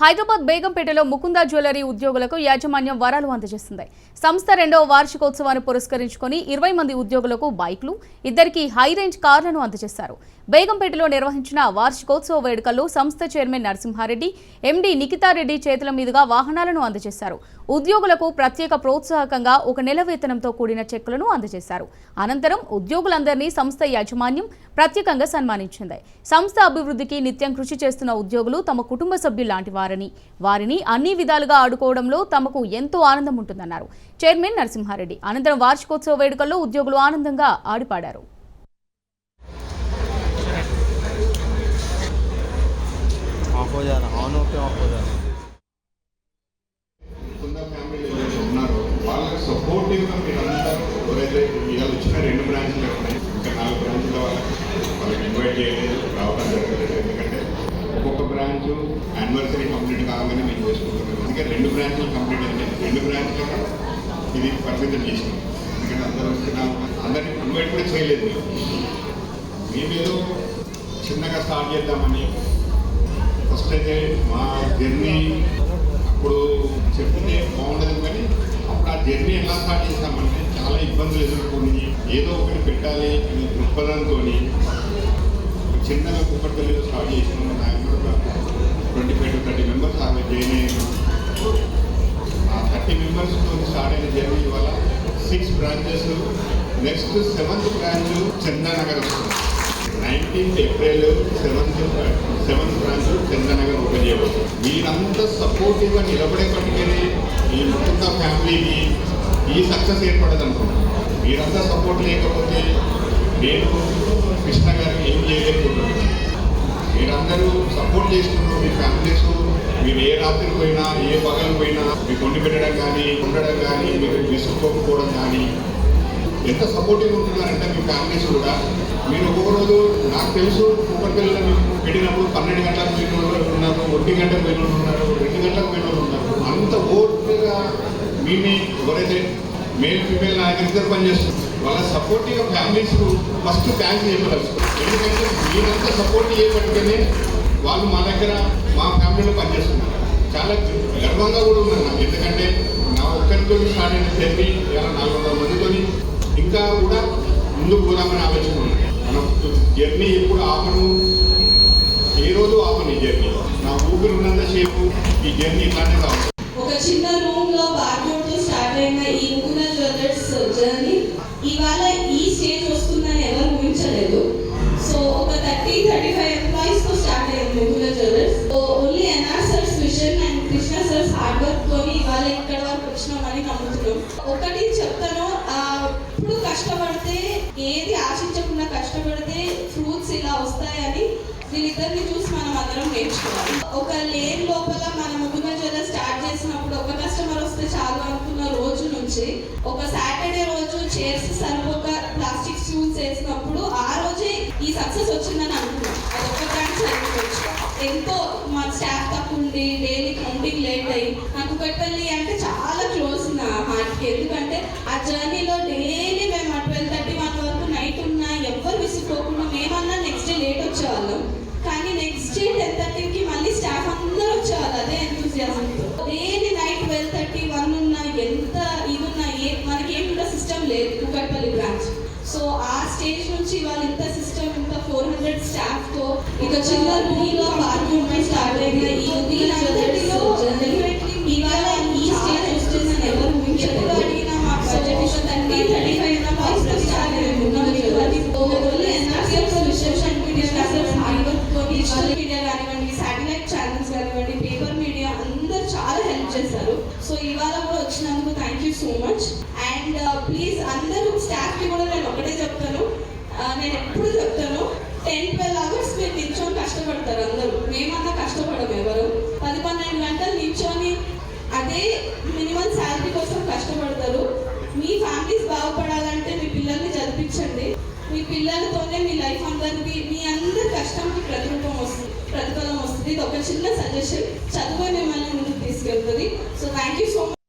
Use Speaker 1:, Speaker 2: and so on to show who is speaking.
Speaker 1: Hyderabad బేగంపేటలో Mukunda jewellery ఉద్యోగులకు యాజమాన్యం వరాలు అందజేస్తుంది సంస్థ రెండవ వార్షికోత్సవాన్ని పురస్కరించుకొని ఇరవై మంది ఉద్యోగులకు బైక్లు ఇద్దరికి హై రేంజ్ కార్లను అందజేశారు. బేగంపేటలో నిర్వహించిన వార్షికోత్సవ వేడుకల్లో సంస్థ చైర్మన్ నరసింహారెడ్డి ఎండీ నిఖితారెడ్డి చేతుల మీదుగా వాహనాలను అందజేశారు. ఉద్యోగులకు ప్రత్యేక ప్రోత్సాహకంగా ఒక నెల వేతనంతో కూడిన చెక్కులను అందజేశారు. అనంతరం ఉద్యోగులందరినీ సంస్థ యాజమాన్యం ప్రత్యేకంగా సన్మానించింది. సంస్థ అభివృద్ధికి నిత్యం కృషి చేస్తున్న ఉద్యోగులు తమ కుటుంబ సభ్యులు లాంటి చేస్తున్నారని వారిని అన్ని విధాలుగా ఆడుకోవడంలో తమకు ఎంతో ఆనందం ఉంటుందన్నారు చైర్మన్ నరసింహారెడ్డి అనంతరం వార్షికోత్సవ వేడుకల్లో ఉద్యోగులు ఆనందంగా ఆడిపాడారు.
Speaker 2: వచ్చిన రెండు బ్రాంచ్లు ఇంకా నాలుగు బ్రాంచ్ల వాళ్ళకి వాళ్ళకి ఇన్వైట్ చేయలేదు రావడం జరిగింది. బ్రాంచ్ యానివర్సరీ కంప్లీట్ కావాలని మేము చేసుకుంటున్నాం. అందుకే రెండు బ్రాంచ్లు కంప్లీట్ అయినాయి. రెండు బ్రాంచ్లు ఇది పరిమితం చేసినాం. ఎందుకంటే అందరూ వచ్చిన అందరినీ ఇన్వైట్ కూడా చేయలేదు మేము. మేమేదో చిన్నగా స్టార్ట్ చేద్దామని ఫస్ట్ అయితే మా జర్నీ అప్పుడు చెప్తే బాగుండదు కానీ అప్పుడు ఆ జర్నీ ఎలా స్టార్ట్ చేస్తామంటే చాలా ఇబ్బందులు ఎదుర్కొని ఏదో ఒకటి పెట్టాలి అనే దృక్పథంతో చిన్నగా కుక్కర్పల్లిలో స్టార్ట్ చేసినాము twenty five to thirty members ఆమె జాయిన్ ఆ థర్టీ మెంబర్స్తో స్టార్ట్ అయిన జర్నీ వల్ల six branches next seventh branch Chandanagar. వస్తుంది nineteenth April seventh seventh branch Chandanagar open చేయబోతుంది మీరంతా సపోర్టివ్గా నిలబడేపటికనే ఈ మొత్తం ఫ్యామిలీకి ఈ సక్సెస్ ఏర్పడదు అనుకుంటున్నాను మీరంతా సపోర్ట్ లేకపోతే నేను కృష్ణ గారికి ఏం చేయలేకపోతున్నాను మీరందరూ సపోర్ట్ చేస్తున్నారు మీ ఫ్యామిలీస్ మీరు ఏ రాత్రి పోయినా ఏ పగలు పోయినా మీకు వండి పెట్టడం కానీ ఉండడం కానీ మీరు విసుక్కోకపోవడం కానీ. ఎంత సపోర్టివ్ ఉంటున్నారంటే మీ ఫ్యామిలీస్ కూడా. మీరు ఒక్కొక్క రోజు నాకు తెలుసు ఒకరి పిల్లలు మీకు పెట్టినప్పుడు పన్నెండు గంటలకు పోయిన వాళ్ళు ఉన్నారు ఒంటి గంటకు పోయిన వాళ్ళు ఉన్నారు రెండు గంటలకు పోయిన వాళ్ళు ఉన్నారు. అంత ఓర్పుగా మీ ఎవరైతే మేల్ ఫీమేల్ నాయకులు ఇద్దరు పనిచేస్తున్నారు. వాళ్ళ సపోర్టివ్ ఫ్యామిలీస్ ఫస్ట్ థ్యాంక్స్ చెప్పగలుగుతారు ఎందుకంటే మీరంతా సపోర్ట్ చేయబట్టుకనే వాళ్ళు మా దగ్గర మా ఫ్యామిలీలో పనిచేస్తున్నారు. చాలా గర్వంగా కూడా ఉన్నాను నాకు ఎందుకంటే నా ఒక్కరితో స్టార్ట్ అయిన జర్నీ ఇలా నాలుగు వందల మందితోని ఇంకా కూడా ముందుకు పోదామని ఆలోచన మనం మన జర్నీ ఎప్పుడు ఆపను? ఏ రోజు ఆపను ఈ జర్నీ? నా ఊపిరి ఉన్నంతసేపు ఈ జర్నీ ఇట్లానే కావచ్చు
Speaker 3: ఒక చిన్న రూమ్లో బార్కోడ్తో స్టార్ట్ అయిన ఈ ముకున జ్యువెలర్స్ జర్నీ ఇవాళ ఈ స్టేజ్ వస్తుందని ఎవరు ఊహించలేదు. సో ఒక థర్టీ థర్టీ ఫైవ్ ఎంప్లాయీస్తో స్టార్ట్ అయింది jewellers so only NR sirs vision and Krishna sirs hard work తోని ఇవాళ ఇక్కడ వరకు వచ్చినామని నమ్ముతున్నాం. ఒకటి చెప్తాను ఇప్పుడు కష్టపడితే ఏది ఆశించకుండా కష్టపడితే ఫ్రూట్స్ ఇలా వస్తాయని వీళ్ళిద్దరిని చూసి మనం అందరం నేర్చుకోవాలి. ఒక లేన్ లోపల మనం ముగ్గున జ్యువెలర్ స్టార్ట్ చేసినప్పుడు ఒక కస్టమర్ వస్తే చాలు అనుకున్న రోజు నుంచి ఒక సాటర్డే రోజు చైర్స్ సరిపోక ప్లాస్టిక్ షూస్ వేసినప్పుడు ఆ రోజే ఈ సక్సెస్ వచ్చిందని అనుకున్నాం. అది ఒక బ్రాంచ్ సరిపోవచ్చు ఎంతో మా స్టాఫ్ తక్కువ ఉండి డైలీ కౌంటింగ్ లేట్ అయ్యి నాకు పెట్టండి అంటే చాలా క్లోజ్ నా హార్ట్కి ఎందుకంటే ఆ జర్నీలో డైలీ మేము ఆ ట్వెల్వ్ థర్టీ వన్ వరకు నైట్ ఉన్నా ఎవ్వరు విసిపోకుండా మేమన్నా నెక్స్ట్ డే లేట్ వచ్చేవాళ్ళం కానీ నెక్స్ట్ డే టెన్ థర్టీకి మళ్ళీ స్టాఫ్ అందరూ వచ్చేవాళ్ళు అదే ఎంతూజియాజంతో daily night twelve thirty one ఉన్నా ఎంత ఇది ఉన్నా ఏ మనకి ఏం కూడా సిస్టమ్ లేదు కుక్కట్పల్లి బ్రాంచ్ సో ఆ స్టేజ్ నుంచి వాళ్ళు ఇంత సిస్టమ్ ఇంత ఫోర్ హండ్రెడ్ స్టాఫ్తో ఇక చిన్న రూమ్లో బాత్రూమ్ స్టార్ట్ అయిన ఈ వీళ్ళందరిలో ఇవాళ ఈ స్టేజ్ వస్తుందని ఎవరు ఊహించలేదు. అడిగిన మా budget issue thirty thirty five hard work తోని సోషల్ మీడియా కానివ్వండి శాటిలైట్ ఛానల్స్ కానివ్వండి పేపర్ మీడియా అందరూ చాలా హెల్ప్ చేశారు. సో ఇవాళ కూడా వచ్చినందుకు thank you so much and please uh, అందరూ స్టాఫ్కి కూడా నేను ఒకటే చెప్తాను. నేను ఎప్పుడు చెప్తాను టెన్ ట్వెల్వ్ అవర్స్ మీరు నిల్చొని కష్టపడతారు అందరూ. మేమన్నా కష్టపడము ఎవరు. పది పన్నెండు గంటలు నిల్చొని అదే మినిమం శాలరీ కోసం కష్టపడతారు. మీ ఫ్యామిలీస్ బాగుపడాలంటే మీ పిల్లల్ని చదివించండి. మీ పిల్లలతోనే మీ లైఫ్ అందరికి మీ అందరి కష్టంకి ప్రతిరూపం వస్తుంది ప్రతిఫలం వస్తుంది. ఇది ఒక చిన్న సజెషన్ చదువు మిమ్మల్ని ముందుకు తీసుకెళ్తుంది. So thank you so much